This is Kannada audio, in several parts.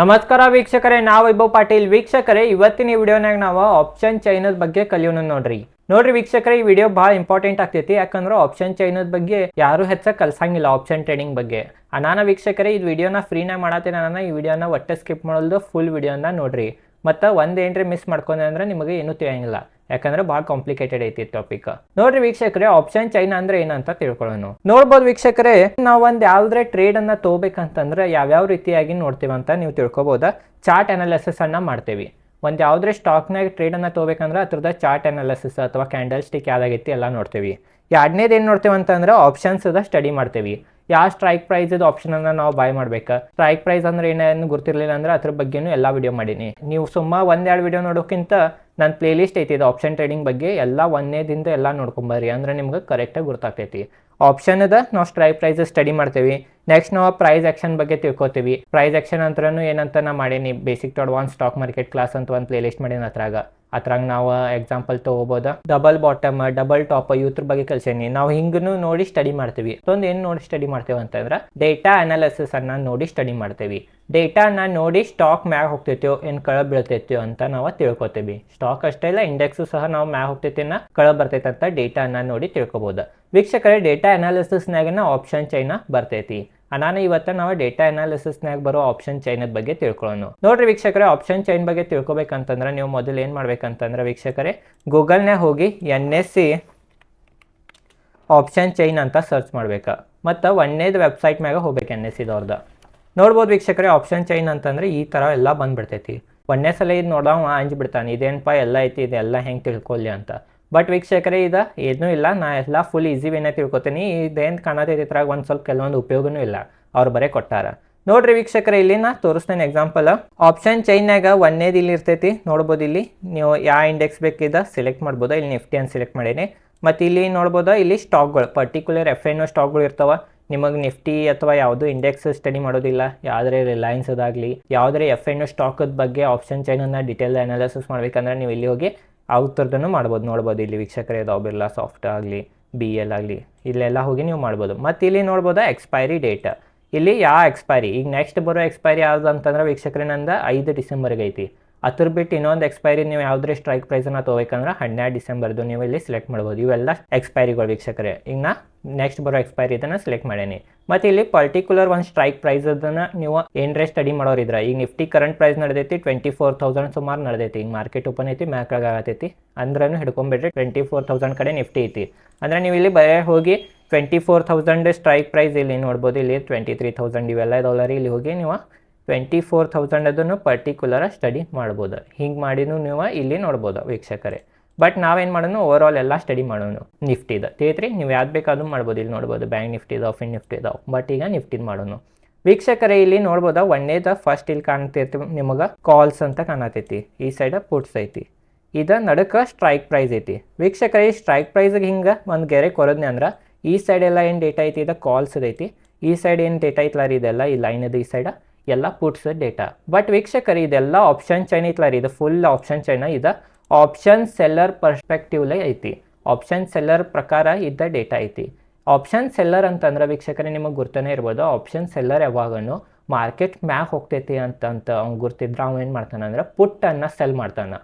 ನಮಸ್ಕಾರ ವೀಕ್ಷಕರೇ, ನಾವು ವೈಭವ್ ಪಾಟೀಲ್. ವೀಕ್ಷಕರೇ, ಇವತ್ತಿನ ಈ ವಿಡಿಯೋನಾಗ ನಾವು ಆಪ್ಷನ್ ಚೈನದ ಬಗ್ಗೆ ಕಲಿಯೋಣ ನೋಡ್ರಿ. ನೋಡ್ರಿ ವೀಕ್ಷಕರೇ, ಈ ವಿಡಿಯೋ ಭಾಳ ಇಂಪಾರ್ಟೆಂಟ್ ಆಗ್ತೈತಿ. ಯಾಕಂದ್ರೆ ಆಪ್ಷನ್ ಚೈನದ ಬಗ್ಗೆ ಯಾರು ಹೆಚ್ಚ ಕಲ್ಸಂಗಿಲ್ಲ ಆಪ್ಷನ್ ಟ್ರೇಡಿಂಗ್ ಬಗ್ಗೆ. ಅನಾನ ವೀಕ್ಷಕರೇ, ಈ ವಿಡಿಯೋನ ಫ್ರೀನಾಗ ಮಾಡತ್ತೆ ನಾನು ಈ ವಿಡಿಯೋನ ಒಟ್ಟೆ ಸ್ಕಿಪ್ ಮಾಡೋದು ಫುಲ್ ವಿಡಿಯೋನ ನೋಡ್ರಿ. ಮತ್ತು ಒಂದು ಏನ್ರಿ ಮಿಸ್ ಮಾಡ್ಕೊಂಡೆ ಅಂದ್ರೆ ನಿಮಗೆ ಏನೂ ತಿಳಿಯಂಗಿಲ್ಲ. ಯಾಕಂದ್ರೆ ಬಹಳ ಕಾಂಪ್ಲಿಕೇಟೆಡ್ ಐತಿ ಟಾಪಿಕ್ ನೋಡ್ರಿ ವೀಕ್ಷಕರೇ ಆಪ್ಷನ್ ಚೈನಾ ಅಂದ್ರೆ ಏನಂತ ತಿಳ್ಕೊಳ್ಳೋಣ. ನೋಡ್ಬೋದು ವೀಕ್ಷಕರೇ, ನಾವು ಒಂದು ಯಾವ್ದ್ರೆ ಟ್ರೇಡ್ ಅನ್ನ ತಗೋಬೇಕಂತಂದ್ರೆ ಯಾವ್ಯಾವ ರೀತಿಯಾಗಿ ನೋಡ್ತೀವಿ ಅಂತ ನೀವು ತಿಳ್ಕೊಬೋದ? ಚಾರ್ಟ್ ಅನಾಲಿಸಿಸ್ ಅನ್ನ ಮಾಡ್ತೇವಿ. ಒಂದು ಯಾವ್ದ್ರೆ ಸ್ಟಾಕ್ನಾಗ ಟ್ರೇಡ್ ಅನ್ನ ತಗೋಬೇಕಂದ್ರೆ ಅದ್ರದ ಚಾರ್ಟ್ ಅನಾಲಿಸಿಸ್ ಅಥವಾ ಕ್ಯಾಂಡಲ್ ಸ್ಟಿಕ್ ಯಾವ್ದಾಗೈತಿ ಎಲ್ಲ ನೋಡ್ತೀವಿ. ಎರಡನೇದು ಏನು ನೋಡ್ತೇವೆ ಅಂತಂದ್ರೆ ಆಪ್ಷನ್ಸ್ ಅದ ಸ್ಟಡಿ ಮಾಡ್ತೇವೆ. ಯಾವ ಸ್ಟ್ರೈಕ್ ಪ್ರೈಸ್ ಆಪ್ಷನ್ ಅನ್ನ ನಾವು ಬಾಯ್ ಮಾಡ್ಬೇಕು? ಸ್ಟ್ರೈಕ್ ಪ್ರೈಸ್ ಅಂದ್ರೆ ಏನೇನು ಗೊತ್ತಿರಲಿಲ್ಲ ಅಂದ್ರೆ ಅದ್ರ ಬಗ್ಗೆನೂ ಎಲ್ಲ ವಿಡಿಯೋ ಮಾಡೀನಿ. ನೀವು ಸುಮ್ಮ ಒಂದೆರಡು ವಿಡಿಯೋ ನೋಡೋಕ್ಕಿಂತ ನನ್ನ ಪ್ಲೇ ಲಿಸ್ಟ್ ಐತಿ, ಇದು ಆಪ್ಷನ್ ಟ್ರೇಡಿಂಗ್ ಬಗ್ಗೆ ಎಲ್ಲ ಒಂದೇದಿಂದ ಎಲ್ಲ ನೋಡ್ಕೊಂಬರ್ರಿ ಅಂದ್ರೆ ನಿಮ್ಗೆ ಕರೆಕ್ಟಾಗಿ ಗೊತ್ತಾಗ್ತೈತಿ. ಆಪ್ಷನ್ ಅದ, ನಾವು ಸ್ಟ್ರೈಕ್ ಪ್ರೈಸ್ ಸ್ಟಡಿ ಮಾಡ್ತೇವಿ. ನೆಕ್ಸ್ಟ್ ನಾವು ಪ್ರೈಸ್ ಆಕ್ಷನ್ ಬಗ್ಗೆ ತಿಳ್ಕೊತೀವಿ. ಪ್ರೈಸ್ ಆಕ್ಷನ್ ಅಂತ ಏನಂತ ನಾ ಮಾಡೀನಿ basic to advance stock market class ಅಂತ ಒಂದು ಪ್ಲೇ ಲಿಸ್ಟ್ ಮಾಡೀನಿ ಅದ್ರಾಗ ಅದ್ರಾಗ ನಾವು ಎಕ್ಸಾಂಪಲ್ ತಗೋಬಹುದು ಡಬಲ್ ಬಾಟಮ್ ಡಬಲ್ ಟಾಪ್ ಇವ್ರ ಬಗ್ಗೆ ಕಲ್ಸೇನಿ. ನಾವು ಹಿಂಗೂ ನೋಡಿ ಸ್ಟಡಿ ಮಾಡ್ತೀವಿ. ಮತ್ತೊಂದು ಏನು ನೋಡಿ ಸ್ಟಡಿ ಮಾಡ್ತೇವೆ ಅಂತಂದ್ರೆ ಡೇಟಾ ಅನಾಲಿಸಿಸ್ ಅನ್ನ ನೋಡಿ ಸ್ಟಡಿ ಮಾಡ್ತೇವಿ. ಡೇಟಾನ ನೋಡಿ ಸ್ಟಾಕ್ ಮ್ಯಾಗ ಹೋಗ್ತೈತೋ ಏನು ಕಳ ಬೀಳ್ತೈತೋ ಅಂತ ನಾವು ತಿಳ್ಕೊತೀವಿ. ಸ್ಟಾಕ್ ಅಷ್ಟೇ ಇಲ್ಲ ಇಂಡೆಕ್ಸ್ ಸಹ ನಾವು ಮ್ಯಾಗ ಹೋಗ್ತೈತಿನ ಕಳ ಬರ್ತೈತೆ ಅಂತ ಡೇಟಾನ ನೋಡಿ ತಿಳ್ಕೊಬೋದು. ವೀಕ್ಷಕರೇ ಡೇಟಾ ಅನಾಲಿಸಿಸ್ನಾಗನ ಆಪ್ಷನ್ ಚೈನಾ ಬರ್ತೈತಿ. ನಾನು ಇವತ್ತ ನಾವು ಡೇಟಾ ಅನಾಲಿಸಿಸ್ನಾಗ ಬರೋ ಆಪ್ಷನ್ ಚೈನದ ಬಗ್ಗೆ ತಿಳ್ಕೊಳ್ಳೋಣ ನೋಡ್ರಿ ವೀಕ್ಷಕರೇ ಆಪ್ಷನ್ ಚೈನ್ ಬಗ್ಗೆ ತಿಳ್ಕೊಬೇಕಂತಂದ್ರೆ ನೀವು ಮೊದಲು ಏನು ಮಾಡ್ಬೇಕಂತಂದ್ರೆ ವೀಕ್ಷಕರೇ ಗೂಗಲ್ನಾಗ ಹೋಗಿ N S C option chain ಅಂತ ಸರ್ಚ್ ಮಾಡ್ಬೇಕು. ಮತ್ತು ಒಂದೇದು ವೆಬ್ಸೈಟ್ ಮ್ಯಾಗ ಹೋಗ್ಬೇಕು ಎನ್ ಎಸ್ ಸಿದವ್ರದ್ದು ನೋಡ್ಬೋದು ವೀಕ್ಷಕರೇ ಆಪ್ಷನ್ ಚೈನ್ ಅಂತಂದ್ರೆ ಈ ಥರ ಎಲ್ಲ ಬಂದ್ಬಿಡ್ತೈತಿ. ಒಂದೇ ಸಲ ಇದು ನೋಡವ ಅಂಜ್ ಬಿಡ್ತಾನೆ ಇದೇನಪ್ಪ ಎಲ್ಲ ಐತಿ, ಇದೆಲ್ಲ ಹೆಂಗೆ ತಿಳ್ಕೊಳ್ಳಿ ಅಂತ. ಬಟ್ ವೀಕ್ಷಕರೇ, ಇದು ಏನೂ ಇಲ್ಲ. ನಾ ಎಲ್ಲ ಫುಲ್ ಈಸಿ ವೇನ ತಿಳ್ಕೊತೀನಿ. ಇದೇನು ಕಾಣತೈತಿ ಇದ್ರಾಗ ಒಂದು ಸ್ವಲ್ಪ ಕೆಲವೊಂದು ಉಪಯೋಗನೂ ಇಲ್ಲ. ಅವ್ರು ಬರೇ ಕೊಟ್ಟಾರ. ನೋಡ್ರಿ ವೀಕ್ಷಕರ, ಇಲ್ಲಿ ನಾ ತೋರಿಸ್ತೇನೆ ಎಕ್ಸಾಂಪಲ್ ಆಪ್ಷನ್ ಚೈನ್ಯಾಗ ಒಂದೇದು ಇಲ್ಲಿ ಇರ್ತೈತಿ. ನೋಡ್ಬೋದು ಇಲ್ಲಿ. ನೀವು ಯಾವ ಇಂಡೆಕ್ಸ್ ಬೇಕಿದ ಸೆಲೆಕ್ಟ್ ಮಾಡ್ಬೋದು. ಇಲ್ಲಿ ನಿಫ್ಟಿ ಅಂತ ಸೆಲೆಕ್ಟ್ ಮಾಡೀನಿ. ಮತ್ತು ಇಲ್ಲಿ ನೋಡ್ಬೋದು, ಇಲ್ಲಿ ಸ್ಟಾಕ್ಗಳು ಪರ್ಟಿಕ್ಯುಲರ್ ಎಫ್ ಎನ್ ಸ್ಟಾಕ್ಗಳು ಇರ್ತಾವ. ನಿಮಗೆ ನಿಫ್ಟಿ ಅಥವಾ ಯಾವುದು ಇಂಡೆಕ್ಸ್ ಸ್ಟಡಿ ಮಾಡೋದಿಲ್ಲ. ಯಾವುದೇ ರಿಲಯನ್ಸ್ ಅದಾಗಲಿ ಯಾವುದೇ ಎಫ್ ಎನ್ ಸ್ಟಾಕದ ಬಗ್ಗೆ ಆಪ್ಷನ್ ಚೈನನ್ನು ಡೀಟೇಲ್ ಅನಾಲಿಸಿಸ್ ಮಾಡಬೇಕಂದ್ರೆ ನೀವು ಇಲ್ಲಿ ಹೋಗಿ ಅವ್ರದ್ದು ಮಾಡ್ಬೋದು. ನೋಡ್ಬೋದು ಇಲ್ಲಿ ವೀಕ್ಷಕರೇ ಇದಾವೆ ಬಿರ್ಲಾ ಸಾಫ್ಟ್ ಆಗಲಿ ಬಿ ಎಲ್ ಆಗಲಿ, ಇಲ್ಲೆಲ್ಲ ಹೋಗಿ ನೀವು ಮಾಡ್ಬೋದು. ಮತ್ತು ಇಲ್ಲಿ ನೋಡ್ಬೋದು ಎಕ್ಸ್ಪೈರಿ ಡೇಟ್ ಇಲ್ಲಿ ಯಾವ ಎಕ್ಸ್ಪೈರಿ ಈಗ ನೆಕ್ಸ್ಟ್ ಬರೋ ಎಕ್ಸ್ಪೈರಿ ಯಾವ್ದು ಅಂತಂದ್ರೆ ವೀಕ್ಷಕರೇ, ನಂದು ಐದು ಡಿಸೆಂಬರ್ಗೆ ಐತಿ ಅದ್ರ ಬಿಟ್ಟು ಇನ್ನೊಂದು ಎಕ್ಸ್ಪೈರಿ ನೀವು ಯಾವುದೇ ಸ್ಟ್ರೈಕ್ ಪ್ರೈಸನ್ನ ತೊಗೋಬೇಕಂದ್ರೆ ಹನ್ನೆರಡು ಡಿಸೆಂಬರ್ದು ನೀವು ಇಲ್ಲಿ ಸೆಲೆಕ್ಟ್ ಮಾಡ್ಬೋದು. ಇವೆಲ್ಲ ಎಕ್ಸ್ಪೈರಿಗಳು ವೀಕ್ಷಕರೇ. ಈಗ ನಾ ನೆಕ್ಸ್ಟ್ ಬರೋ ಎಕ್ಸ್ಪೈರಿ ಇದನ್ನು ಸೆಲೆಕ್ಟ್ ಮಾಡೇನಿ. ಮತ್ತು ಇಲ್ಲಿ ಪರ್ಟಿಕ್ಯುಲರ್ ಒಂದು ಸ್ಟ್ರೈಕ್ ಪ್ರೈಸ್ ಅದನ್ನು ನೀವು ಏನರೇ ಸ್ಟಡಿ ಮಾಡೋರಿದ್ರೆ, ಈಗ ನಿಫ್ಟಿ ಕರೆಂಟ್ ಪ್ರೈಸ್ ನಡೆದೈತಿ ಟ್ವೆಂಟಿ ಫೋರ್ ತೌಸಂಡ್ ಸುಮಾರು ನಡೆದೈತಿ. ಈಗ ಮಾರ್ಕೆಟ್ ಓಪನ್ ಐತಿ ಆಗತೈತಿ. ಅಂದ್ರೂ ಹಿಡ್ಕೊಂಬಿಡ್ರಿ ಟ್ವೆಂಟಿ ಫೋರ್ ತೌಸಂಡ್ ಕಡೆ ನಿಫ್ಟಿ ಐತಿ. ಅಂದರೆ ನೀವು ಇಲ್ಲಿ ಬರೇ ಹೋಗಿ twenty four thousand strike price ಇಲ್ಲಿ ನೋಡ್ಬೋದು. ಇಲ್ಲಿ ಟ್ವೆಂಟಿ ತ್ರೀ ತೌಸಂಡ್ ಇವೆಲ್ಲ ಇದಾವಲ್ಲ ಇಲ್ಲಿ ಹೋಗಿ ನೀವು ಟ್ವೆಂಟಿ ಫೋರ್ ಥೌಸಂಡ್ ಅದನ್ನು ಪರ್ಟಿಕ್ಯುಲರ್ ಸ್ಟಡಿ ಮಾಡ್ಬೋದು. ಹಿಂಗೆ ಮಾಡಿನೂ ನೀವು ಇಲ್ಲಿ ನೋಡ್ಬೋದು ವೀಕ್ಷಕರೇ. ಬಟ್ ನಾವೇನು ಮಾಡೋಣ ಓವರ್ ಆಲ್ ಎಲ್ಲ ಸ್ಟಡಿ ಮಾಡೋಣ ನಿಫ್ಟಿದ ತಿಳಿತ್ರಿ ನೀವು ಯಾವ್ದು ಬೇಕಾದ್ರೂ ಮಾಡ್ಬೋದು. ಇಲ್ಲಿ ನೋಡ್ಬೋದು ಬ್ಯಾಂಕ್ ನಿಫ್ಟಿ ಇದಾವೆ ಫಿನ್ ನಿಫ್ಟಿ ಇದಾವೆ. ಬಟ್ ಈಗ ನಿಫ್ಟಿದ್ ಮಾಡೋಣ ವೀಕ್ಷಕರೇ, ಇಲ್ಲಿ ನೋಡ್ಬೋದ? ದ ಫಸ್ಟ್ ಇಲ್ಲಿ ಕಾಣ್ತೈತಿ ನಿಮಗೆ ಕಾಲ್ಸ್ ಅಂತ ಕಾಣತೈತಿ. ಈ ಸೈಡ ಪುಟ್ಸ್ ಐತಿ. ಇದು ನಡಕ ಸ್ಟ್ರೈಕ್ ಪ್ರೈಸ್ ಐತಿ. ವೀಕ್ಷಕರೇ, ಈ ಸ್ಟ್ರೈಕ್ ಪ್ರೈಸ್ಗೆ ಹಿಂಗೆ ಒಂದು ಗೆರೆ ಕೊರೋದ್ನಿ ಅಂದ್ರೆ, ಈ ಸೈಡ್ ಎಲ್ಲ ಏನು ಡೇಟಾ ಐತಿ? ಇದು ಕಾಲ್ಸ್ ಐತಿ ಈ ಸೈಡ್ ಏನು ಡೇಟಾ ರೀ ಇದೆಲ್ಲ? ಈ ಲೈನ್ ಇದು ಈ ಸೈಡ ಎಲ್ಲ ಪುಟ್ಸ್ ಡೇಟಾ ಬಟ್ ವೀಕ್ಷಕರು, ಇದೆಲ್ಲ ಆಪ್ಷನ್ ಚೈನ್ ಐತ್ಲಾರಿ ಇದು ಫುಲ್ ಆಪ್ಷನ್ ಚೈನ ಇದು ಆಪ್ಷನ್ ಸೆಲ್ಲರ್ ಪರ್ಸ್ಪೆಕ್ಟಿವ್ಲೇ ಐತಿ. ಆಪ್ಷನ್ ಸೆಲ್ಲರ್ ಪ್ರಕಾರ ಇದ್ದ ಡೇಟಾ ಐತಿ. ಆಪ್ಷನ್ ಸೆಲ್ಲರ್ ಅಂತಂದ್ರೆ ವೀಕ್ಷಕರೇ, ನಿಮಗೆ ಗುರ್ತನೇ ಇರ್ಬೋದು. ಆಪ್ಷನ್ ಸೆಲ್ಲರ್ ಯಾವಾಗನು ಮಾರ್ಕೆಟ್ ಮ್ಯಾಗ ಹೋಗ್ತೈತಿ ಅಂತ ಅಂತ ಅವ್ನು ಗುರ್ತಿದ್ರೆ, ಅವ್ನು ಏನು ಮಾಡ್ತಾನೆ ಅಂದ್ರೆ ಪುಟ್ಟನ್ನು ಸೆಲ್ ಮಾಡ್ತಾನೆ.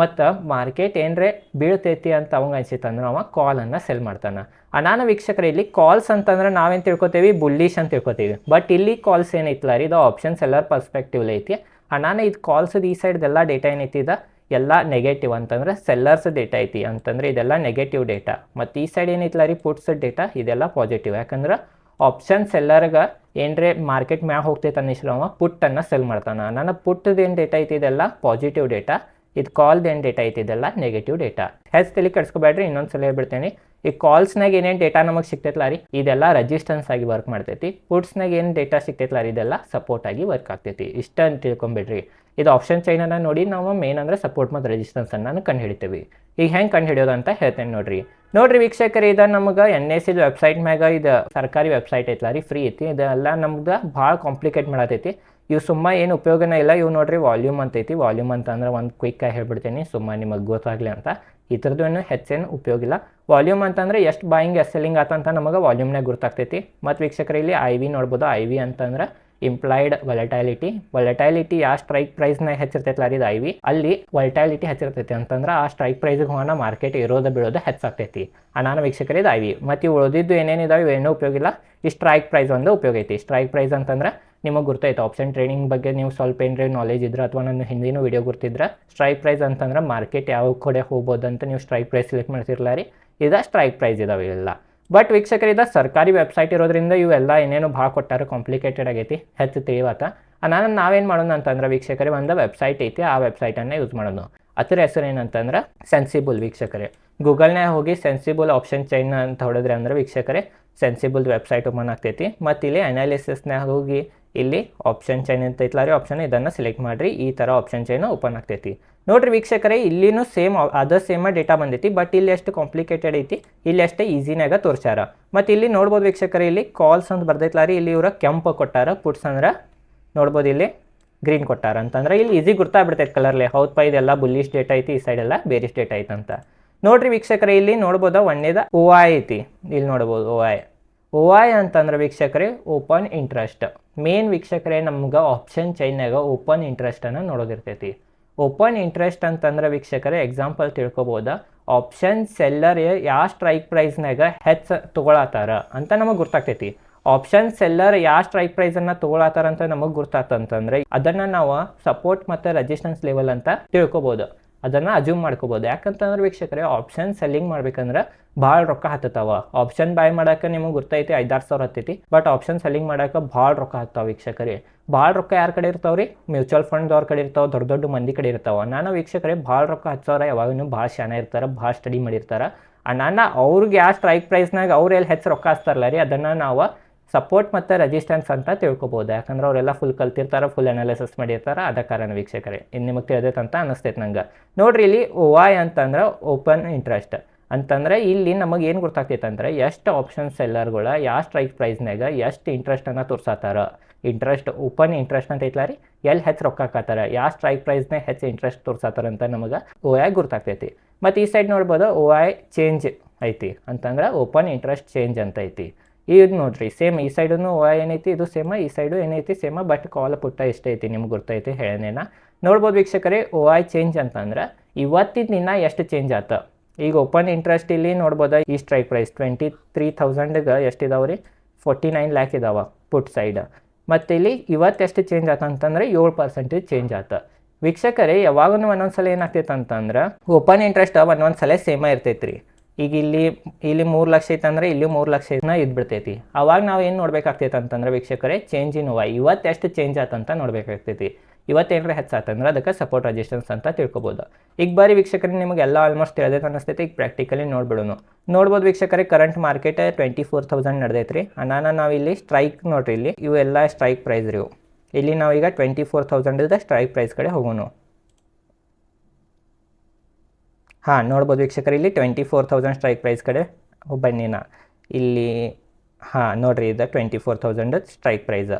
ಮತ್ತು ಮಾರ್ಕೆಟ್ ಏನರೇ ಬೀಳ್ತೈತಿ ಅಂತ ಅವಂಗೆ ಅನಿಸಿತ್ತಂದ್ರೆ ಅವ ಕಾಲನ್ನು ಸೆಲ್ ಮಾಡ್ತಾನೆ. ಅನಾನ ವೀಕ್ಷಕರ, ಇಲ್ಲಿ ಕಾಲ್ಸ್ ಅಂತಂದ್ರೆ ನಾವೇನು ತಿಳ್ಕೊತೀವಿ? ಬುಲ್ಲಿಶ್ ಅಂತ ತಿಳ್ಕೊತೀವಿ. ಬಟ್ ಇಲ್ಲಿ ಕಾಲ್ಸ್ ಏನೈತಿಲ್ಲ ರೀ? ಇದು ಆಪ್ಷನ್ ಸೆಲ್ಲರ್ ಪರ್ಸ್ಪೆಕ್ಟಿವ್ಲಿ ಐತಿ. ಅನಾನ ಇದು ಕಾಲ್ಸದ ಈ ಸೈಡ್ದೆಲ್ಲ ಡೇಟಾ ಏನೈತಿ ಇದು ಎಲ್ಲ ನೆಗೆಟಿವ್ ಅಂತಂದ್ರೆ ಸೆಲ್ಲರ್ಸ್ ಡೇಟಾ ಐತಿ. ಅಂತಂದ್ರೆ ಇದೆಲ್ಲ ನೆಗೆಟಿವ್ ಡೇಟಾ ಮತ್ತು ಈ ಸೈಡ್ ಏನೈತಿಲ್ಲ ರೀ? ಪುಟ್ಸ್ ಡೇಟಾ ಇದೆಲ್ಲ ಪಾಸಿಟಿವ್ ಯಾಕಂದ್ರೆ ಆಪ್ಷನ್ ಸೆಲ್ಲರ್ಗೆ ಏನರೇ ಮಾರ್ಕೆಟ್ ಮ್ಯಾಗ ಹೋಗ್ತೈತೆ ಅನ್ನಿಸ್ಲವ ಪುಟ್ಟನ್ನು ಸೆಲ್ ಮಾಡ್ತಾನೆ. ನನ್ನ ಪುಟ್ಟದ ಏನು ಡೇಟಾ ಐತಿ? ಇದೆಲ್ಲ ಪಾಸಿಟಿವ್ ಡೇಟಾ ಇದು ಕಾಲ್ದು ಏನು ಡೇಟಾ ಐತಿದೆಲ್ಲ ನೆಗೆಟಿವ್ ಡೇಟಾ ಹೆಸ್ ತಲೆ ಕೆಡ್ಸ್ಕೊಬೇಡ್ರಿ ಇನ್ನೊಂದು ಸಲ ಹೇಳ್ಬಿಡ್ತೇನೆ. ಈ ಕಾಲ್ಸ್ನಾಗ ಏನೇನು ಡೇಟಾ ನಮಗೆ ಸಿಗ್ತೈತಲ್ಲ ರೀ? ಇದೆಲ್ಲ ರೆಜಿಸ್ಟೆನ್ಸ್ ಆಗಿ ವರ್ಕ್ ಮಾಡ್ತೈತಿ. ಪುಟ್ಸ್ನಾಗ ಏನು ಡೇಟಾ ಸಿಗ್ತೈತಲ್ಲ ರೀ? ಇದೆಲ್ಲ ಸಪೋರ್ಟ್ ಆಗಿ ವರ್ಕ್ ಆಗ್ತೈತಿ. ಇಷ್ಟ ಅಂತ ತಿಳ್ಕೊಂಬಿಡ್ರಿ. ಇದು ಆಪ್ಷನ್ ಚೈನನ್ನ ನೋಡಿ ನಾವು ಮೇನ್ ಅಂದರೆ ಸಪೋರ್ಟ್ ಮತ್ತು ರೆಜಿಸ್ಟೆನ್ಸ್ ಅನ್ನು ಕಂಡು ಹಿಡಿತೀವಿ ಈಗ ಹೆಂಗೆ ಕಂಡು ಹಿಡಿಯೋದು ಅಂತ ಹೇಳ್ತೇನೆ ನೋಡ್ರಿ. ನೋಡ್ರಿ ವೀಕ್ಷಕರಿ, ಇದು ನಮಗೆ ಎನ್ ಎಸ್ ಇದು ವೆಬ್ಸೈಟ್ ಮ್ಯಾಗ ಇದು ಸರ್ಕಾರಿ ವೆಬ್ಸೈಟ್ ಐತಲ್ಲ ರೀ? ಫ್ರೀ ಐತಿ. ಇದೆಲ್ಲ ನಮ್ಗೆ ಭಾಳ ಕಾಂಪ್ಲಿಕೇಟ್ ಮಾಡತೈತಿ. ಇವು ಸುಮ್ಮ ಏನು ಉಪಯೋಗನೇ ಇಲ್ಲ. ಇವು ನೋಡ್ರಿ ವಾಲ್ಯೂಮ್ ಅಂತೈತಿ. ವಾಲ್ಯೂಮ್ ಅಂತ ಅಂದ್ರೆ ಒಂದು ಕ್ವಿಕ್ಕಾಗಿ ಹೇಳ್ಬಿಡ್ತೀನಿ. ಸುಮ್ಮ ನಿಮಗೆ ಗೊತ್ತಾಗಲಿ ಅಂತ. ಇದ್ರದ್ದು ಏನು ಹೆಚ್ಚೇನು ಉಪಯೋಗ ಇಲ್ಲ ವಾಲ್ಯೂಮ್ ಅಂತಂದ್ರೆ ಎಷ್ಟು ಬಾಯಿಂಗ್ ಎಷ್ಟು ಸೆಲ್ಲಿಂಗ್ ಆತಂತ ನಮಗೆ ವಾಲ್ಯೂಮ್ನಾಗ ಗುರ್ತಾಗ್ತೈತಿ. ಮತ್ತು ವೀಕ್ಷಕರು ಇಲ್ಲಿ ಐ ವಿ ನೋಡ್ಬೋದು. ಐ ವಿ ಅಂತಂದ್ರೆ ಇಂಪ್ಲಾಯ್ಡ್ ವಲಟೈಲಿಟಿ ವಲಟೈಲಿಟಿ ಆ ಸ್ಟ್ರೈಕ್ ಪ್ರೈಸ್ನಾಗ ಹೆಚ್ಚಿರ್ತೈತಿ ರೀ ಐ ವಿ ಅಲ್ಲಿ ವಲಟೈಲಿಟಿ ಹೆಚ್ಚಿರ್ತೈತಿ ಅಂತಂದ್ರೆ ಆ ಸ್ಟ್ರೈಕ್ ಪ್ರೈಸ್ಗೆ ಹೋಗೋಣ ಮಾರ್ಕೆಟ್ ಇರೋದು ಬೀಳೋದು ಹೆಚ್ಚಾಗ್ತೈತಿ. ಅನಾನ ವೀಕ್ಷಕರಿದು ಇದು ಐ ವಿ ಮತ್ತು ಉಳಿದಿದ್ದು ಏನೇನಿದಾವೆ ಇವೇನೂ ಉಪಯೋಗ ಇಲ್ಲ ಈ ಸ್ಟ್ರೈಕ್ ಪ್ರೈಸ್ ಒಂದು ಉಪಯೋಗ ಐತಿ. ಸ್ಟ್ರೈಕ್ ಪ್ರೈಸ್ ಅಂತಂದ್ರೆ ನಿಮಗೆ ಗೊತ್ತಾಯ್ತು ಆಪ್ಷನ್ ಟ್ರೇಡಿಂಗ್ ಬಗ್ಗೆ ನೀವು ಸ್ವಲ್ಪ ಏನಾರ ನಾಲೆಜ್ ಇದ್ರೆ ಅಥವಾ ನನ್ನ ಹಿಂದಿನೂ ವಿಡಿಯೋ ಗುರ್ತಿದ್ರೆ ಸ್ಟ್ರೈಕ್ ಪ್ರೈಸ್ ಅಂತಂದ್ರೆ ಮಾರ್ಕೆಟ್ ಯಾವ ಕಡೆ ಹೋಗ್ಬೋದು ಅಂತ ನೀವು ಸ್ಟ್ರೈಕ್ ಪ್ರೈಸ್ ಸೆಲೆಕ್ಟ್ ಮಾಡ್ತಿರಲ್ಲ ರೀ? ಇದು ಸ್ಟ್ರೈಕ್ ಪ್ರೈಸ್ ಇದಾವೆ ಇಲ್ಲ ಬಟ್ ವೀಕ್ಷಕರಿದ ಸರ್ಕಾರಿ ವೆಬ್ಸೈಟ್ ಇರೋದ್ರಿಂದ ಇವೆಲ್ಲ ಏನೇನು ಭಾಳ ಕೊಟ್ಟಾರೆ ಕಾಂಪ್ಲಿಕೇಟೆಡ್ ಆಗೈತಿ, ಹೆಚ್ಚು ತಿಳಿವತ್ತ. ನಾನು ನಾವೇನು ಮಾಡೋಣ ಅಂತಂದ್ರೆ ವೀಕ್ಷಕರೇ, ಒಂದು ವೆಬ್ಸೈಟ್ ಐತಿ, ಆ ವೆಬ್ಸೈಟನ್ನು ಯೂಸ್ ಮಾಡೋದು. ಅದ್ರ ಹೆಸರು ಏನಂತಂದ್ರೆ ಸೆನ್ಸಿಬಲ್ ವೀಕ್ಷಕರೇ. ಗೂಗಲ್ನಾಗ ಹೋಗಿ ಸೆನ್ಸಿಬಲ್ ಆಪ್ಷನ್ ಚೈನ್ ಅಂತ ಹೊಡೆದ್ರೆ ಅಂದ್ರೆ ವೀಕ್ಷಕರೇ ಸೆನ್ಸಿಬಲ್ ವೆಬ್ಸೈಟ್ ಓಪನ್ ಆಗ್ತೈತಿ. ಮತ್ತು ಇಲ್ಲಿ ಅನಾಲಿಸಿಸ್ನಾಗ ಹೋಗಿ ಇಲ್ಲಿ ಆಪ್ಷನ್ ಚೈನ್ ಅಂತ ಐತ್ಲ ರೀ ಆಪ್ಷನ್ ಇದನ್ನು ಸೆಲೆಕ್ಟ್ ಮಾಡಿರಿ, ಈ ಥರ ಆಪ್ಷನ್ ಚೈನ್ ಓಪನ್ ಆಗ್ತೈತಿ. ನೋಡ್ರಿ ವೀಕ್ಷಕರೇ, ಇಲ್ಲಿನೂ ಸೇಮ್ ಅದರ್ ಸೇಮ ಡೇಟಾ ಬಂದೈತಿ ಬಟ್ ಇಲ್ಲಿ ಎಷ್ಟು ಕಾಂಪ್ಲಿಕೇಟೆಡ್ ಐತಿ, ಇಲ್ಲಿ ಅಷ್ಟೇ ಈಸಿನಾಗ ತೋರ್ಸ್ಯಾರ. ಮತ್ತು ಇಲ್ಲಿ ನೋಡ್ಬೋದು ವೀಕ್ಷಕರೇ, ಇಲ್ಲಿ ಕಾಲ್ಸ್ ಅಂತ ಬರ್ದೈತ್ಲ ರೀ, ಇಲ್ಲಿ ಇವ್ರ ಕೆಂಪು ಕೊಟ್ಟಾರ ಪುಟ್ಸ್ ಅಂದ್ರೆ ನೋಡ್ಬೋದು ಇಲ್ಲಿ ಗ್ರೀನ್ ಕೊಟ್ಟಾರ. ಅಂತಂದ್ರೆ ಇಲ್ಲಿ ಈಸಿ ಗುರ್ತಾಗ್ಬಿಡ್ತೈತೆ ಕಲರ್ಲೆ ಹೌದ್ ಪೈ, ಇದೆಲ್ಲ ಬುಲ್ಲಿಶ್ ಡೇಟ್ ಐತಿ, ಈ ಸೈಡ್ ಎಲ್ಲ ಬೇರಿಶ್ ಸ್ಟೇಟ್ ಐತಂತ. ನೋಡ್ರಿ ವೀಕ್ಷಕರೇ, ಇಲ್ಲಿ ನೋಡ್ಬೋದ ಒಂದೇದ ಓ ಐತಿ, ಇಲ್ಲಿ ನೋಡ್ಬೋದು ಓ ಐ ಓ ಐ ಅಂತಂದ್ರೆ ವೀಕ್ಷಕರೇ, ಓಪನ್ ಇಂಟ್ರೆಸ್ಟ್. ಮೇನ್ ವೀಕ್ಷಕರೇ ನಮ್ಗೆ ಆಪ್ಷನ್ ಚೈನ್ಯಾಗ ಓಪನ್ ಇಂಟ್ರೆಸ್ಟನ್ನು ನೋಡೋದಿರ್ತೈತಿ. ಓಪನ್ ಇಂಟ್ರೆಸ್ಟ್ ಅಂತಂದ್ರೆ ವೀಕ್ಷಕರೇ ಎಕ್ಸಾಂಪಲ್ ತಿಳ್ಕೊಬೋದ? ಆಪ್ಷನ್ ಸೆಲ್ಲರ್ ಯಾವ ಸ್ಟ್ರೈಕ್ ಪ್ರೈಸ್ನಾಗ ಹೆಚ್ಚು ತೊಗೊಳತ್ತಾರ ಅಂತ ನಮಗೆ ಗೊತ್ತಾಗ್ತೈತಿ ಆಪ್ಷನ್ ಸೆಲ್ಲರ್ ಯಾವ ಸ್ಟ್ರೈಕ್ ಪ್ರೈಸನ್ನು ತೊಗೊಳತ್ತಾರ ಅಂತ ನಮಗೆ ಗೊತ್ತಾತಂತಂದ್ರೆ ಅದನ್ನು ನಾವು ಸಪೋರ್ಟ್ ಮತ್ತು ರೆಜಿಸ್ಟೆನ್ಸ್ ಲೆವೆಲ್ ಅಂತ ತಿಳ್ಕೊಬೋದು. ಅದನ್ನು ಅಜ್ಯೂಮ್ ಮಾಡ್ಕೋಬೋದು. ಯಾಕಂತಂದ್ರೆ ವೀಕ್ಷಕರೇ ಆಪ್ಷನ್ ಸೆಲ್ಲಿಂಗ್ ಮಾಡ್ಬೇಕಂದ್ರೆ ಭಾಳ ರೊಕ್ಕ ಹತ್ತತಾವ. ಆಪ್ಷನ್ ಬೈ ಮಾಡಕ್ಕೆ ನಿಮಗೆ ಗೊತ್ತೈತಿ ಐದಾರು ಸಾವಿರ ಹತ್ತೈತಿ. ಬಟ್ ಆಪ್ಷನ್ ಸೆಲ್ಲಿಂಗ್ ಮಾಡಕ್ಕೆ ಭಾಳ ರೊಕ್ಕ ಹತ್ತಾವ ವೀಕ್ಷಕರೇ. ಭಾಳ ರೊಕ್ಕ ಯಾರ ಕಡೆ ಇರ್ತಾವ್ರಿ ಮ್ಯೂಚುವಲ್ ಫಂಡ್ದವ್ರ ಕಡೆ ಇರ್ತಾವ, ದೊಡ್ಡ ದೊಡ್ಡ ಮಂದಿ ಕಡೆ ಇರ್ತಾವ. ನಾನು ವೀಕ್ಷಕರೇ, ಭಾಳ ರೊಕ್ಕ ಹಚ್ಚೋರ ಯಾವಾಗೂ ಭಾಳ ಶಾನ ಇರ್ತಾರೆ, ಭಾಳ ಸ್ಟಡಿ ಮಾಡಿರ್ತಾರೆ. ನಾನು ಅವ್ರಿಗೆ ಯಾವ ಸ್ಟ್ರೈಕ್ ಪ್ರೈಸ್ನಾಗ ಅವ್ರು ಎಲ್ಲಿ ಹೆಚ್ಚು ರೊಕ್ಕ ಹಚ್ತಾರಲ್ಲ ರೀ, ಅದನ್ನು ನಾವು ಸಪೋರ್ಟ್ ಮತ್ತು ರೆಜಿಸ್ಟೆನ್ಸ್ ಅಂತ ತಿಳ್ಕೊಬೋದು. ಯಾಕಂದ್ರೆ ಅವರೆಲ್ಲ ಫುಲ್ ಕಲ್ತಿರ್ತಾರೆ ಫುಲ್ ಅನಾಲಿಸಿಸ್ ಮಾಡಿರ್ತಾರೆ, ಅದ ಕಾರಣ ವೀಕ್ಷಕರೇ. ಇನ್ನು ನಿಮಗೆ ತಿಳಿದೈತೆ ಅಂತ ಅನಿಸ್ತೈತೆ ನಂಗೆ. ನೋಡ್ರಿ ಇಲ್ಲಿ ವಾಯ್ ಅಂತಂದ್ರೆ ಓಪನ್ ಇಂಟ್ರೆಸ್ಟ್ ಅಂತಂದ್ರೆ ಇಲ್ಲಿ ನಮಗೆ ಏನು ಗೊತ್ತಾಗ್ತೈತೆ ಅಂದರೆ ಎಷ್ಟು ಆಪ್ಷನ್ ಸೆಲ್ಲರ್ಗಳ ಯಾವ ಸ್ಟ್ರೈಕ್ ಪ್ರೈಸ್ನಾಗ ಎಷ್ಟು ಇಂಟ್ರೆಸ್ಟನ್ನು ತೋರ್ಸತ್ತಾರ ಇಂಟ್ರೆಸ್ಟ್ ಓಪನ್ ಇಂಟ್ರೆಸ್ಟ್ ಅಂತ ಐತ್ಲ ರೀ? ಎಲ್ಲಿ ಹೆಚ್ಚು ರೊಕ್ಕ ಹಾಕತ್ತಾರ ಯಾವ ಸ್ಟ್ರೈಕ್ ಪ್ರೈಸ್ನೇ ಹೆಚ್ಚು ಇಂಟ್ರೆಸ್ಟ್ ತೋರ್ಸತ್ತಾರ ಅಂತ ನಮಗೆ ಓ ಐ ಗೊತ್ತಾಗ್ತೈತಿ. ಮತ್ತು ಈ ಸೈಡ್ ನೋಡ್ಬೋದು ಓ ಐ ಚೇಂಜ್ ಐತಿ. ಅಂತಂದ್ರೆ ಓಪನ್ ಇಂಟ್ರೆಸ್ಟ್ ಚೇಂಜ್ ಅಂತ ಐತಿ. ಇದು ನೋಡ್ರಿ ಸೇಮ್ ಈ ಸೈಡೂ ಏನೈತಿ, ಇದು ಸೇಮ ಈ ಸೈಡು ಏನೈತಿ ಸೇಮ ಬಟ್ ಕಾಲ ಪುಟ್ಟ ಇಷ್ಟ ಐತಿ ನಿಮ್ಗೆ ಗೊತ್ತೈತಿ ಹೇಳನೇನ. ನೋಡ್ಬೋದು ವೀಕ್ಷಕರೇ ಓ ಐ ಚೇಂಜ್ ಅಂತಂದ್ರೆ ಇವತ್ತಿನ ದಿನ ಎಷ್ಟು ಚೇಂಜ್ ಆತ? ಈಗ ಓಪನ್ ಇಂಟ್ರೆಸ್ಟ್ ಇಲ್ಲಿ ನೋಡ್ಬೋದ, ಈ ಸ್ಟ್ರೈಕ್ ಪ್ರೈಸ್ ಟ್ವೆಂಟಿ ತ್ರೀ ತೌಸಂಡ್ಗೆ ಎಷ್ಟಿದಾವೆ ರೀ ಫೋರ್ಟಿ ನೈನ್ ಲ್ಯಾಕ್ ಇದಾವೆ ಪುಟ್ ಸೈಡ್ ಮತ್ತು ಇಲ್ಲಿ ಇವತ್ತು ಎಷ್ಟು ಚೇಂಜ್ ಅಂತಂದ್ರೆ ಏಳು ಪರ್ಸೆಂಟೇಜ್ ಚೇಂಜ್ ಆತ. ವೀಕ್ಷಕರೇ ಯಾವಾಗೂ ಒಂದೊಂದು ಸಲ ಏನಾಗ್ತೈತೆ ಅಂತಂದ್ರೆ ಓಪನ್ ಇಂಟ್ರೆಸ್ಟ್ ಒಂದೊಂದು ಸಲ ಸೇಮ ಇರ್ತೈತೆ ಈಗ ಇಲ್ಲಿ ಇಲ್ಲಿ ಮೂರು ಲಕ್ಷ ಐತಂದ್ರೆ ಇಲ್ಲಿ ಮೂರು ಲಕ್ಷ ಇದು ಬಿಡ್ತೈತಿ ಅವಾಗ ನಾವು ಏನು ನೋಡ್ಬೇಕಾಗ್ತೈತೆ ಅಂತಂದ್ರೆ ವೀಕ್ಷಕರೇ ಚೇಂಜ್ ಇನ್ ವೈ ಇವತ್ತು ಎಷ್ಟು ಚೇಂಜ್ ಆತಂತ ನೋಡ್ಬೇಕಾಗ್ತೈತಿ. ಇವತ್ತೇನರ ಹೆಚ್ಚಾತಂದ್ರೆ ಅದಕ್ಕೆ ಸಪೋರ್ಟ್ ರೆಜಿಸ್ಟೆನ್ಸ್ ಅಂತ ತಿಳ್ಕೊಬೋದು. ಈಗ ಬಾರಿ ವೀಕ್ಷಕರೇ, ನಿಮಗೆ ಎಲ್ಲ ಆಲ್ಮೋಸ್ಟ್ ತಿಳಿದೈತೆ ಅನ್ನಿಸ್ತೈತಿ, ಈಗ ಪ್ರಾಕ್ಟಿಕಲಿ ನೋಡ್ಬಿಡೋನು. ನೋಡ್ಬೋದು ವೀಕ್ಷಕರೇ current market twenty four thousand ನಡೆದೈತ್ರಿ ಅನಾನ ನಾವಿಲ್ಲಿ ಸ್ಟ್ರೈಕ್ ನೋಡ್ರಿ ಇಲ್ಲಿ, ಇವೆಲ್ಲ ಸ್ಟ್ರೈಕ್ ಪ್ರೈಸ್ ರೀ ಇಲ್ಲಿ ನಾವೀಗ twenty four thousand strike price ಕಡೆ ಹೋಗೋಣ ಹಾಂ, ನೋಡ್ಬೋದು ವೀಕ್ಷಕರು, ಇಲ್ಲಿ twenty four thousand strike price ಕಡೆ ಬನ್ನಿನ ಇಲ್ಲಿ, ಹಾಂ, ನೋಡ್ರಿ, ಇದು twenty four thousand strike price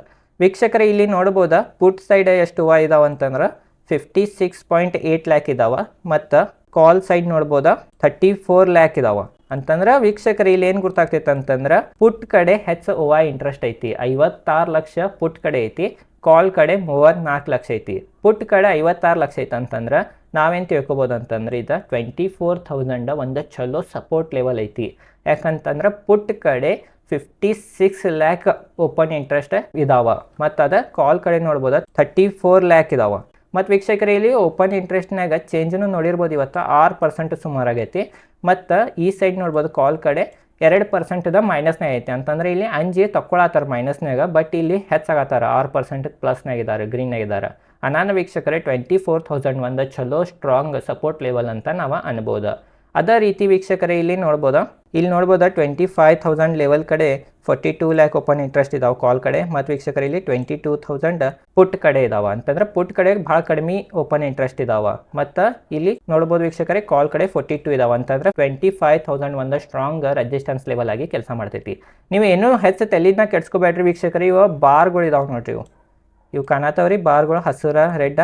ವೀಕ್ಷಕರು, ಇಲ್ಲಿ ನೋಡ್ಬೋದಾ? ಪುಟ್ ಸೈಡ್ ಎಷ್ಟು ಹೂವು ಇದಾವೆ ಅಂತಂದ್ರೆ fifty six point eight lakh ಇದಾವೆ. ಮತ್ತು ಕಾಲ್ ಸೈಡ್ ನೋಡ್ಬೋದಾ? ಥರ್ಟಿ ಫೋರ್ ಲ್ಯಾಕ್ ಇದಾವೆ. ಅಂತಂದ್ರೆ ವೀಕ್ಷಕರು, ಇಲ್ಲಿ ಏನು ಗೊತ್ತಾಗ್ತೈತೆ ಅಂತಂದ್ರೆ ಪುಟ್ ಕಡೆ ಹೆಚ್ಚು ಓವಾ ಇಂಟ್ರೆಸ್ಟ್ ಐತಿ. ಐವತ್ತಾರು ಲಕ್ಷ ಪುಟ್ ಕಡೆ ಐತಿ. ಕಾಲ್ ಕಡೆ ಮೂವತ್ತ್ನಾಲ್ಕು ಲಕ್ಷ ಐತಿ. ಪುಟ್ ಕಡೆ ಐವತ್ತಾರು ಲಕ್ಷ ಐತೆ ಅಂತಂದ್ರೆ ನಾವೇನು ತಿಳ್ಕೊಬೋದು ಅಂತಂದ್ರೆ ಇದು ಟ್ವೆಂಟಿ ಫೋರ್ ಥೌಸಂಡ ಒಂದು ಚಲೋ ಸಪೋರ್ಟ್ ಲೆವೆಲ್ ಐತಿ. ಯಾಕಂತಂದ್ರೆ ಪುಟ್ ಕಡೆ fifty six lakh open interest ಇದಾವ. ಮತ್ತು ಅದ ಕಾಲ್ ಕಡೆ ನೋಡ್ಬೋದು ಥರ್ಟಿ ಫೋರ್ ಲ್ಯಾಕ್ ಇದಾವ. ಮತ್ತು ವೀಕ್ಷಕರ, ಇಲ್ಲಿ ಓಪನ್ ಇಂಟ್ರೆಸ್ಟ್ನಾಗ ಚೇಂಜನ್ನು ನೋಡಿರ್ಬೋದು ಇವತ್ತು ಆರು ಪರ್ಸೆಂಟ್ ಸುಮಾರಾಗೈತಿ ಮತ್ತು ಈ ಸೈಡ್ ನೋಡ್ಬೋದು ಕಾಲ್ ಕಡೆ ಎರಡು ಪರ್ಸೆಂಟ್ದ ಮೈನಸ್ನಾಗ ಐತಿ. ಅಂತಂದ್ರೆ ಇಲ್ಲಿ ಅಂಜಿ ತಕ್ಕೊಳತ್ತಾರ ಮೈನಸ್ನಾಗ ಬಟ್ ಇಲ್ಲಿ ಹೆಚ್ಚಾಗತ್ತಾರ ಆರು ಪರ್ಸೆಂಟ್ ಪ್ಲಸ್ನಾಗ ಇದ್ದಾರೆ ಗ್ರೀನಾಗ ಇದ್ದಾರೆ ಅನಾನ ವೀಕ್ಷಕರೇ ಟ್ವೆಂಟಿ ಫೋರ್ ಥೌಸಂಡ್ ಒಂದು ಚಲೋ ಸ್ಟ್ರಾಂಗ್ ಸಪೋರ್ಟ್ ಲೆವೆಲ್ ಅಂತ ನಾವು ಅನ್ಬೋದು. ಅದೇ ರೀತಿ ವೀಕ್ಷಕರೇ, ಇಲ್ಲಿ ನೋಡ್ಬೋದು? ಇಲ್ಲಿ ನೋಡ್ಬೋದು ಟ್ವೆಂಟಿ ಫೈವ್ ಥೌಸಂಡ್ ಲೆವೆಲ್ ಕಡೆ forty two lakh open interest ಇದಾವೆ ಕಾಲ್ ಕಡೆ. ಮತ್ತು ವೀಕ್ಷಕರ, ಇಲ್ಲಿ ಟ್ವೆಂಟಿ ಟೂ ಥೌಸಂಡ್ ಪುಟ್ ಕಡೆ ಇದಾವೆ. ಅಂತಂದ್ರೆ ಪುಟ್ ಕಡೆ ಭಾಳ ಕಡಿಮೆ ಓಪನ್ ಇಂಟ್ರೆಸ್ಟ್ ಇದಾವೆ. ಮತ್ತು ಇಲ್ಲಿ ನೋಡ್ಬೋದು ವೀಕ್ಷಕರೇ ಕಾಲ್ ಕಡೆ ಫೋರ್ಟಿ ಟೂ ಇದಾವೆ. ಅಂತಂದ್ರೆ ಟ್ವೆಂಟಿ ಫೈವ್ ಥೌಸಂಡ್ ಒಂದು ಸ್ಟ್ರಾಂಗ್ ರೆಜಿಸ್ಟೆನ್ಸ್ ಲೆವೆಲ್ ಆಗಿ ಕೆಲಸ ಮಾಡ್ತೈತಿ. ನೀವು ಏನೂ ಹೆಚ್ಚು ತಲೆನ ಕೆಡ್ಸ್ಕೋಬೇಡ್ರಿ ವೀಕ್ಷಕರೇ, ಇವು ಬಾರ್ಗಳು ಇದಾವೆ ನೋಡ್ರಿ ಇವು. ಇವು ಕಾಣತಾವ್ರಿ, ಬಾರ್ಗಳು ಹಸುರ, ರೆಡ್ಡ.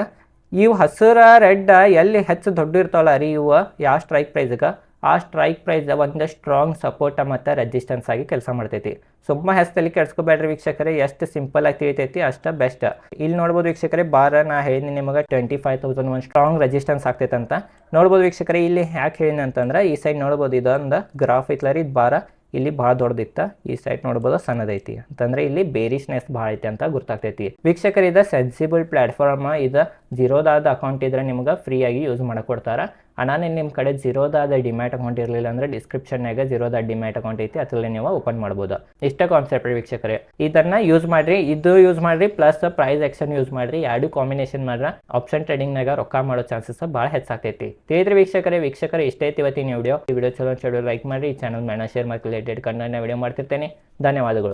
ಇವು ಹಸುರ, ರೆಡ್ಡ ಎಲ್ಲಿ ಹೆಚ್ಚು ದೊಡ್ಡ ಇರ್ತಾವಲ್ಲ ರೀ ಇವು? ಯಾವ ಸ್ಟ್ರೈಕ್ ಪ್ರೈಸ್ಗೆ ಆ ಸ್ಟ್ರೈಕ್ ಪ್ರೈಸ್ ಒಂದು ಸ್ಟ್ರಾಂಗ್ ಸಪೋರ್ಟ್ ಮತ್ತು ರೆಸಿಸ್ಟೆನ್ಸ್ ಆಗಿ ಕೆಲಸ ಮಾಡ್ತೈತಿ. ಸುಮ್ಮ ಹೆಸರಲ್ಲಿ ಕೆಡ್ಸ್ಕೋಬೇಡ್ರಿ ವೀಕ್ಷಕರೇ, ಎಷ್ಟು ಸಿಂಪಲ್ ಆಗಿ ತಿಳಿತೈತಿ, ಅಷ್ಟು ಬೆಸ್ಟ್ ಇಲ್ಲಿ ನೋಡ್ಬೋದು ವೀಕ್ಷಕರೇ, ಬಾರ ನಾ ಹೇಳಿನಿ ನಿಮಗೆ ಟ್ವೆಂಟಿ ಫೈವ್ ತೌಸಂಡ್ ಒಂದು ಸ್ಟ್ರಾಂಗ್ ರೆಸಿಸ್ಟೆನ್ಸ್ ಆಗ್ತೈತೆ ಅಂತ ನೋಡ್ಬೋದು ವೀಕ್ಷಕರೇ, ಇಲ್ಲಿ ಯಾಕೆ ಹೇಳಿನಿ ಅಂತಂದ್ರೆ, ಈ ಸೈಡ್ ನೋಡ್ಬೋದು ಇದೊಂದು ಗ್ರಾಫ್ ಐತ್ಲರಿ ಇದು ಬಾರ. ಇಲ್ಲಿ ಬಹಳ ದೊಡ್ಡದಿತ್ತ. ಈ ಸೈಟ್ ನೋಡಬಹುದು ಸಣ್ಣದೈತಿ. ಅಂತಂದ್ರೆ ಇಲ್ಲಿ ಬೇರಿಶ್ನೆಸ್ ಬಹಳ ಐತಿ ಅಂತ ಗೊತ್ತಾಗ್ತೈತಿ ವೀಕ್ಷಕರ ಇದ ಸೆನ್ಸಿಬಲ್ ಪ್ಲಾಟ್ಫಾರ್ಮ್ ಇದ ಜೀರೋದಾದ ಅಕೌಂಟ್ ಇದ್ರೆ ನಿಮ್ಗೆ ಫ್ರೀಯಾಗಿ ಯೂಸ್ ಮಾಡಕ್ ಕೊಡ್ತಾರ. ಅನಾನೇ ನಿಮ್ಮ ಕಡೆ ಜೀರೋದಾದ ಡಿಮ್ಯಾಟ್ ಅಕೌಂಟ್ ಇರಲಿಲ್ಲ ಅಂದ್ರೆ ಡಿಸ್ಕ್ರಿಪ್ಷನ್ನಾಗ ಜೀರೋದಾದ ಡಿಮ್ಯಾಟ್ ಅಕೌಂಟ್ ಐತಿ, ಅದರಲ್ಲಿ ನೀವು ಓಪನ್ ಮಾಡ್ಬೋದು. ಇಷ್ಟೇ ಕಾನ್ಸೆಪ್ಟ್ ವೀಕ್ಷಕರೇ. ಇದನ್ನ ಯೂಸ್ ಮಾಡ್ರಿ, ಇದು ಯೂಸ್ ಮಾಡ್ರಿ ಪ್ಲಸ್ ಪ್ರೈಸ್ ಆಕ್ಷನ್ ಯೂಸ್ ಮಾಡ್ರಿ ಎರಡು ಕಾಂಬಿನೇಷನ್ ಮಾಡ್ರ ಆಪ್ಷನ್ ಟ್ರೇಡಿಂಗ್ನಾಗ ರೊಕ್ಕ ಮಾಡೋ ಚಾನ್ಸಸ್ ಭಾಳ ಹೆಚ್ಚಾಗ್ತೈತಿ ತಿಳಿದ್ರಿ ವೀಕ್ಷಕರೇ ವೀಕ್ಷಕರೇ, ಇಷ್ಟೇ ಐತಿ ಇವತ್ತಿನ ವಿಡಿಯೋ ಈ ವಿಡಿಯೋ ಚಲೋ ಚಲೋ ಲೈಕ್ ಮಾಡಿ ಚಾನಲ್ ಮೇಣ ಶೇರ್ ಮಾಡಿ ರಿಲೇಟೆಡ್ ಕಂಟೆಂಟ್ನ ವಿಡಿಯೋ ಮಾಡ್ತಿರ್ತೇನೆ. ಧನ್ಯವಾದಗಳು.